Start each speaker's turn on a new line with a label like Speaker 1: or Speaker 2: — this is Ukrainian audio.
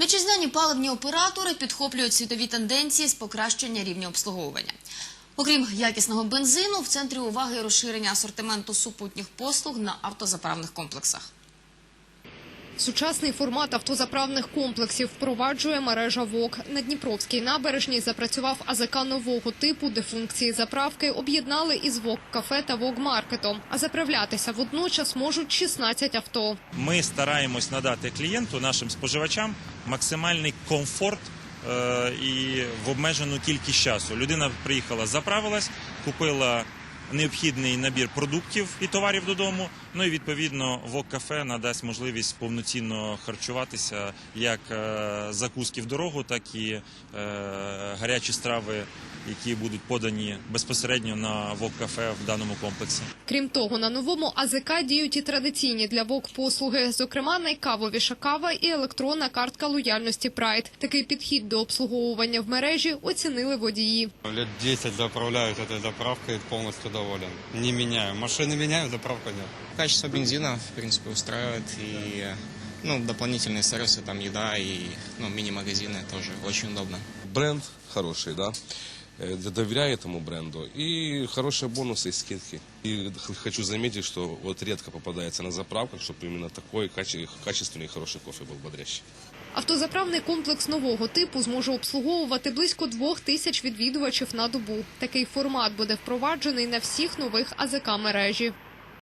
Speaker 1: Вітчизняні паливні оператори підхоплюють світові тенденції з покращення рівня обслуговування. Окрім якісного бензину, в центрі уваги розширення асортименту супутніх послуг на автозаправних комплексах.
Speaker 2: Сучасний формат автозаправних комплексів впроваджує мережа ВОК. На Дніпровській набережній запрацював АЗК нового типу, де функції заправки об'єднали із ВОК-кафе та ВОК-маркетом. А заправлятися водночас можуть 16 авто.
Speaker 3: Ми стараємось надати клієнту, нашим споживачам, максимальний комфорт е, і в обмежену кількість часу. Людина приїхала, заправилась, купила необхідний набір продуктів і товарів додому. Ну і відповідно вок кафе надасть можливість повноцінно харчуватися як е, закуски в дорогу, так і е, гарячі страви, які будуть подані безпосередньо на вок кафе в даному комплексі.
Speaker 2: Крім того, на новому АЗК діють і традиційні для ВОК послуги, зокрема найкавовіша кава і електронна картка лояльності Прайд. Такий підхід до обслуговування в мережі оцінили водії.
Speaker 4: Лет 10 заправляют этой заправкой, полностью доволен. Не меняю. Машины меняю, заправка нет.
Speaker 5: Качество бензина, в принципе, устраивает. И ну, дополнительные сервисы, там еда и ну, мини-магазины тоже очень удобно.
Speaker 6: бренд хороший, да, э, доверяю этому бренду и хорошие бонусы и скидки. И хочу заметить, что вот редко попадается на заправках, чтобы именно такой каче- качественный и хороший кофе был бодрящий.
Speaker 2: Автозаправний комплекс нового типу зможе обслуговувати близько двох тисяч відвідувачів на добу. Такий формат буде впроваджений на всіх нових АЗК мережі.